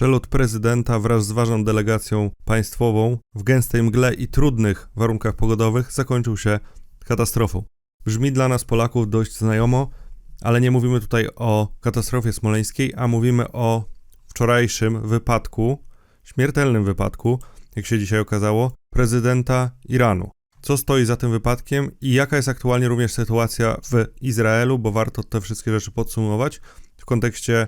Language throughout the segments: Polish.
Przelot prezydenta wraz z ważną delegacją państwową w gęstej mgle i trudnych warunkach pogodowych zakończył się katastrofą. Brzmi dla nas Polaków dość znajomo, ale nie mówimy tutaj o katastrofie smoleńskiej, a mówimy o wczorajszym wypadku, śmiertelnym wypadku, jak się dzisiaj okazało, prezydenta Iranu. Co stoi za tym wypadkiem i jaka jest aktualnie również sytuacja w Izraelu, bo warto te wszystkie rzeczy podsumować w kontekście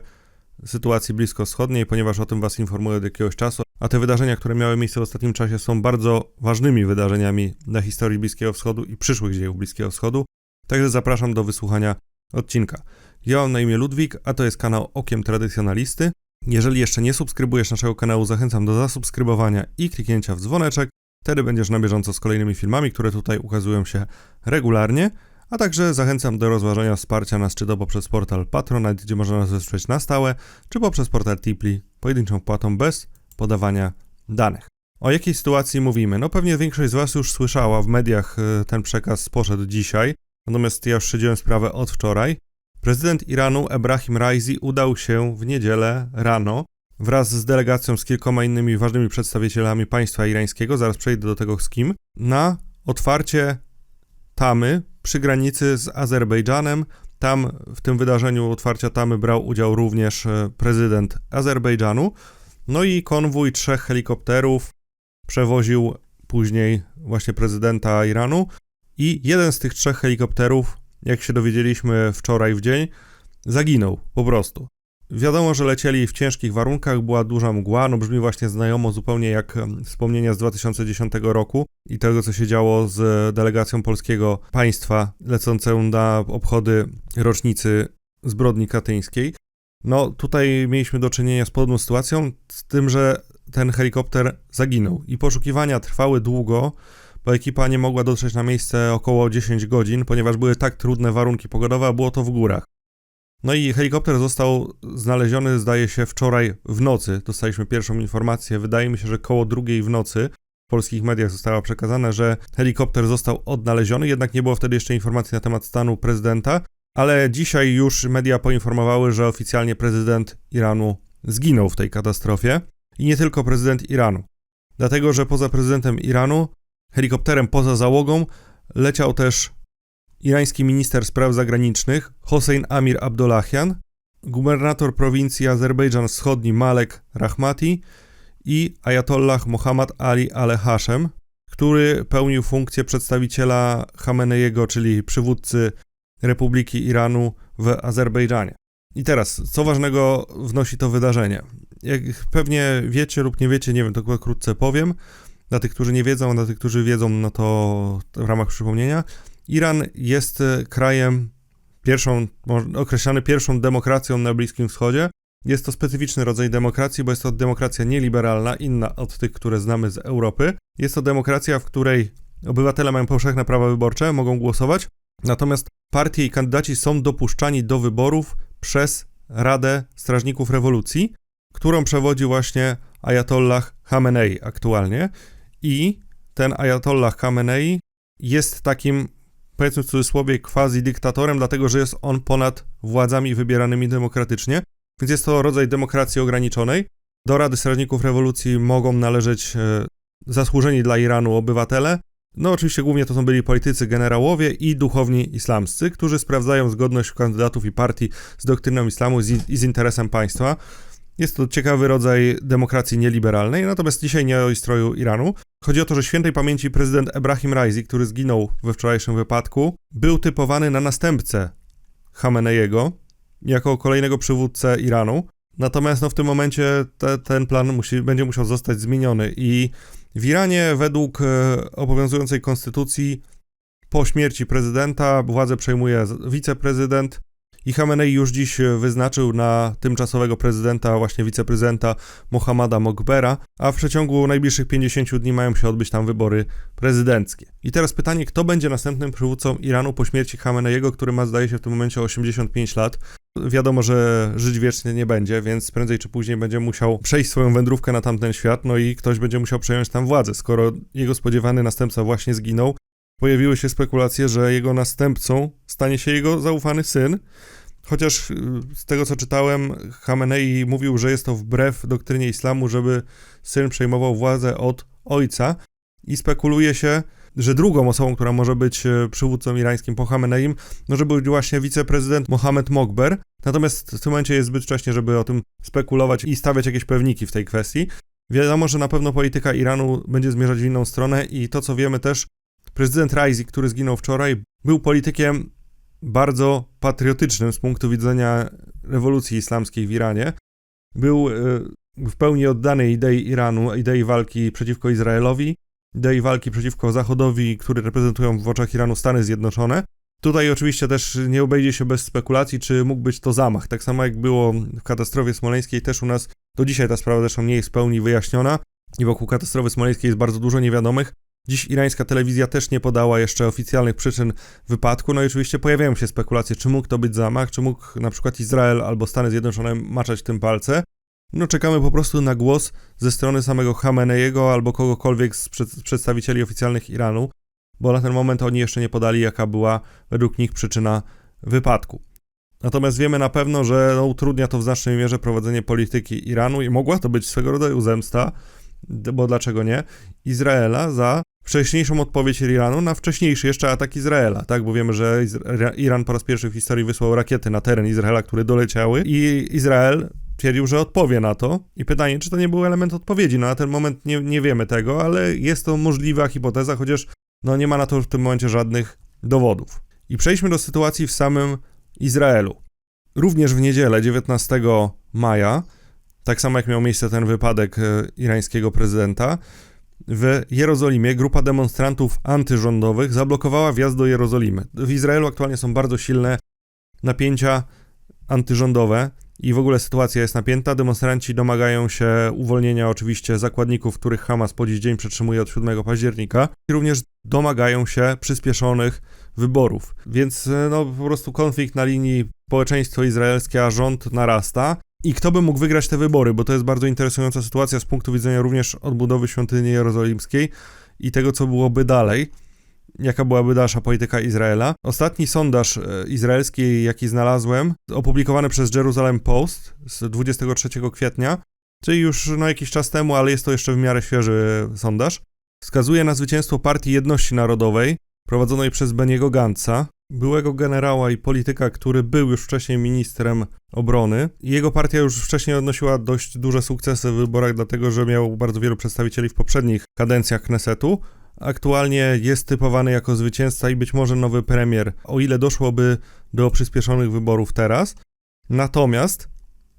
sytuacji bliskowschodniej, ponieważ o tym Was informuję od jakiegoś czasu, a te wydarzenia, które miały miejsce w ostatnim czasie są bardzo ważnymi wydarzeniami dla historii Bliskiego Wschodu i przyszłych dziejów Bliskiego Wschodu, także zapraszam do wysłuchania odcinka. Ja mam na imię Ludwik, a to jest kanał Okiem Tradycjonalisty. Jeżeli jeszcze nie subskrybujesz naszego kanału, zachęcam do zasubskrybowania i kliknięcia w dzwoneczek. Wtedy będziesz na bieżąco z kolejnymi filmami, które tutaj ukazują się regularnie. A także zachęcam do rozważenia wsparcia nas czy to poprzez portal Patronite, gdzie można nas wesprzeć na stałe, czy poprzez portal Tipli, pojedynczą wpłatą bez podawania danych. O jakiej sytuacji mówimy? No pewnie większość z Was już słyszała, w mediach e, ten przekaz poszedł dzisiaj, natomiast ja już sprawę od wczoraj. Prezydent Iranu Ebrahim Raisi udał się w niedzielę rano wraz z delegacją z kilkoma innymi ważnymi przedstawicielami państwa irańskiego, zaraz przejdę do tego z kim, na otwarcie tamy przy granicy z Azerbejdżanem. Tam w tym wydarzeniu otwarcia tamy brał udział również e, prezydent Azerbejdżanu. No i konwój trzech helikopterów przewoził później właśnie prezydenta Iranu. I jeden z tych trzech helikopterów, jak się dowiedzieliśmy wczoraj w dzień, zaginął po prostu. Wiadomo, że lecieli w ciężkich warunkach, była duża mgła, no brzmi właśnie znajomo, zupełnie jak wspomnienia z 2010 roku i tego, co się działo z delegacją polskiego państwa lecącą na obchody rocznicy zbrodni katyńskiej. No tutaj mieliśmy do czynienia z podobną sytuacją, z tym, że ten helikopter zaginął i poszukiwania trwały długo, bo ekipa nie mogła dotrzeć na miejsce około 10 godzin, ponieważ były tak trudne warunki pogodowe, a było to w górach. No i helikopter został znaleziony, zdaje się, wczoraj w nocy. Dostaliśmy pierwszą informację. Wydaje mi się, że koło drugiej w nocy w polskich mediach została przekazane, że helikopter został odnaleziony, jednak nie było wtedy jeszcze informacji na temat stanu prezydenta. Ale dzisiaj już media poinformowały, że oficjalnie prezydent Iranu zginął w tej katastrofie. I nie tylko prezydent Iranu. Dlatego, że poza prezydentem Iranu, helikopterem poza załogą, leciał też irański minister spraw zagranicznych Hossein Amir Abdollahian, gubernator prowincji Azerbejdżan Wschodni Malek Rahmati i Ayatollah Mohammad Ali al-Hashem, który pełnił funkcję przedstawiciela Khameneiego, czyli przywódcy Republiki Iranu w Azerbejdżanie. I teraz, co ważnego wnosi to wydarzenie? Jak pewnie wiecie lub nie wiecie, nie wiem, to krótce powiem. Dla tych, którzy nie wiedzą, dla tych, którzy wiedzą, no to w ramach przypomnienia. Iran jest e, krajem pierwszą, określany pierwszą demokracją na Bliskim Wschodzie. Jest to specyficzny rodzaj demokracji, bo jest to demokracja nieliberalna, inna od tych, które znamy z Europy. Jest to demokracja, w której obywatele mają powszechne prawa wyborcze, mogą głosować, natomiast partie i kandydaci są dopuszczani do wyborów przez Radę Strażników Rewolucji, którą przewodzi właśnie Ayatollah Khamenei aktualnie. I ten Ayatollah Khamenei jest takim powiedzmy w cudzysłowie, quasi dyktatorem, dlatego że jest on ponad władzami wybieranymi demokratycznie, więc jest to rodzaj demokracji ograniczonej. Do Rady Strażników Rewolucji mogą należeć e, zasłużeni dla Iranu obywatele. No oczywiście głównie to są byli politycy, generałowie i duchowni islamscy, którzy sprawdzają zgodność kandydatów i partii z doktryną islamu i z interesem państwa. Jest to ciekawy rodzaj demokracji nieliberalnej, natomiast dzisiaj nie o ustroju Iranu. Chodzi o to, że świętej pamięci prezydent Ebrahim Raisi, który zginął we wczorajszym wypadku, był typowany na następcę Khameneiego jako kolejnego przywódcę Iranu. Natomiast no, w tym momencie te, ten plan musi, będzie musiał zostać zmieniony i w Iranie według e, obowiązującej konstytucji po śmierci prezydenta władzę przejmuje wiceprezydent, i Khamenei już dziś wyznaczył na tymczasowego prezydenta, właśnie wiceprezydenta Mohammada Mokbera, a w przeciągu najbliższych 50 dni mają się odbyć tam wybory prezydenckie. I teraz pytanie, kto będzie następnym przywódcą Iranu po śmierci Khameneiego, który ma zdaje się w tym momencie 85 lat. Wiadomo, że żyć wiecznie nie będzie, więc prędzej czy później będzie musiał przejść swoją wędrówkę na tamten świat, no i ktoś będzie musiał przejąć tam władzę. Skoro jego spodziewany następca właśnie zginął, pojawiły się spekulacje, że jego następcą stanie się jego zaufany syn. chociaż y, z tego co czytałem, Khamenei mówił, że jest to wbrew doktrynie islamu, żeby syn przejmował władzę od ojca i spekuluje się, że drugą osobą, która może być e, przywódcą irańskim po Khameneim, może być właśnie wiceprezydent Mohamed Mokber. Natomiast w tym momencie jest zbyt wcześnie, żeby o tym spekulować i stawiać jakieś pewniki w tej kwestii. Wiadomo, że na pewno polityka Iranu będzie zmierzać w inną stronę i to, co wiemy też, prezydent Raisi, który zginął wczoraj, był politykiem bardzo patriotycznym z punktu widzenia rewolucji islamskiej w Iranie. Był e, w pełni oddany idei Iranu, idei walki przeciwko Izraelowi, idei walki przeciwko Zachodowi, który reprezentują w oczach Iranu Stany Zjednoczone. Tutaj oczywiście też nie obejdzie się bez spekulacji, czy mógł być to zamach. Tak samo jak było w katastrofie smoleńskiej, też u nas do dzisiaj ta sprawa zresztą nie jest w pełni wyjaśniona i wokół katastrofy smoleńskiej jest bardzo dużo niewiadomych. Dziś irańska telewizja też nie podała jeszcze oficjalnych przyczyn wypadku, no i oczywiście pojawiają się spekulacje, czy mógł to być zamach, czy mógł na przykład Izrael albo Stany Zjednoczone maczać tym palce. No czekamy po prostu na głos ze strony samego Khameneiego albo kogokolwiek z przed, przedstawicieli oficjalnych Iranu, bo na ten moment oni jeszcze nie podali, jaka była według nich przyczyna wypadku. Natomiast wiemy na pewno, że no, utrudnia to w znacznej mierze prowadzenie polityki Iranu i mogła to być swego rodzaju zemsta, bo dlaczego nie, Izraela za wcześniejszą odpowiedź Iranu na wcześniejszy jeszcze atak Izraela, tak? Bo wiemy, że Iran po raz pierwszy w historii wysłał rakiety na teren Izraela, które doleciały i Izrael twierdził, że odpowie na to. I pytanie, czy to nie był element odpowiedzi? No na ten moment nie, nie wiemy tego, ale jest to możliwa hipoteza, chociaż no nie ma na to w tym momencie żadnych dowodów. I przejdźmy do sytuacji w samym Izraelu. Również w niedzielę 19 maja, tak samo jak miał miejsce ten wypadek e, irańskiego prezydenta, w Jerozolimie grupa demonstrantów antyrządowych zablokowała wjazd do Jerozolimy. W Izraelu aktualnie są bardzo silne napięcia antyrządowe i w ogóle sytuacja jest napięta. Demonstranci domagają się uwolnienia oczywiście zakładników, których Hamas po dziś dzień przetrzymuje od 7 października i również domagają się przyspieszonych wyborów. Więc e, no, po prostu konflikt na linii społeczeństwo izraelskie a rząd narasta. I kto by mógł wygrać te wybory, bo to jest bardzo interesująca sytuacja z punktu widzenia również odbudowy świątyni jerozolimskiej i tego, co byłoby dalej. Jaka byłaby dalsza polityka Izraela. Ostatni sondaż e, izraelski, jaki znalazłem, opublikowany przez Jerusalem Post z 23 kwietnia, czyli już no, jakiś czas temu, ale jest to jeszcze w miarę świeży sondaż, wskazuje na zwycięstwo Partii Jedności Narodowej, prowadzonej przez Beniego Gantza, byłego generała i polityka, który był już wcześniej ministrem obrony. Jego partia już wcześniej odnosiła dość duże sukcesy w wyborach, dlatego że miał bardzo wielu przedstawicieli w poprzednich kadencjach Knesetu, aktualnie jest typowany jako zwycięzca i być może nowy premier, o ile doszłoby do przyspieszonych wyborów teraz. Natomiast,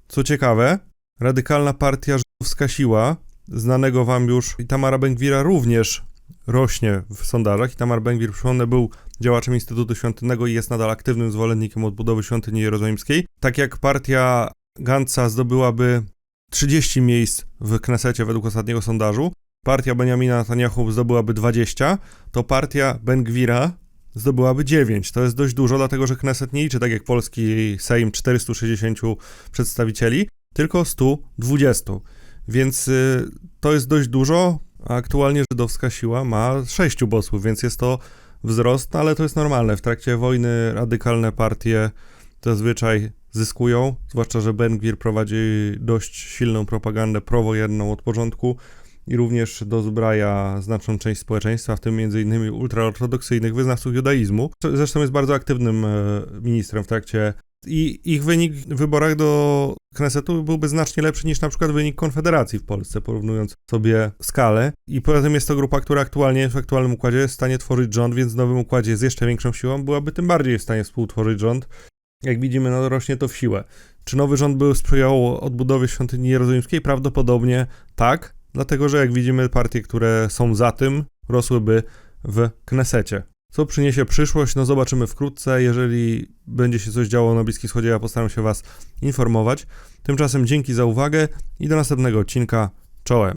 co ciekawe, radykalna partia żydowska siła, znanego wam już Itamara Benkwira również rośnie w sondażach. Itamar Benkwir, przypomnę, był działaczem Instytutu Świątynnego i jest nadal aktywnym zwolennikiem odbudowy świątyni jerozolimskiej. Tak jak partia Gantza zdobyłaby 30 miejsc w Knesecie według ostatniego sondażu, partia Benjamina Netanyahu zdobyłaby 20, to partia Ben-Gwira zdobyłaby 9. To jest dość dużo, dlatego że Kneset nie liczy tak jak polski Sejm 460 przedstawicieli, tylko 120. Więc y, to jest dość dużo, a aktualnie żydowska siła ma 6 posłów, więc jest to wzrost, ale to jest normalne. W trakcie wojny radykalne partie zazwyczaj zyskują, zwłaszcza, że Ben Gwir prowadzi dość silną propagandę prowojenną od początku i również dozbraja znaczną część społeczeństwa, w tym m.in. ultraortodoksyjnych wyznawców judaizmu. Zresztą jest bardzo aktywnym e, ministrem w trakcie i ich wynik w wyborach do Knesetu byłby znacznie lepszy niż na przykład wynik Konfederacji w Polsce, porównując sobie skalę. I poza tym jest to grupa, która aktualnie w aktualnym układzie jest w stanie tworzyć rząd, więc w nowym układzie z jeszcze większą siłą byłaby tym bardziej w stanie współtworzyć rząd. Jak widzimy, no rośnie to w siłę. Czy nowy rząd by sprzyjał odbudowie świątyni jerozolimskiej? Prawdopodobnie tak, dlatego że jak widzimy, partie, które są za tym, rosłyby w Knesecie. Co przyniesie przyszłość, no zobaczymy wkrótce. Jeżeli będzie się coś działo na Bliskim Wschodzie, ja postaram się Was informować. Tymczasem dzięki za uwagę i do następnego odcinka. Czołem.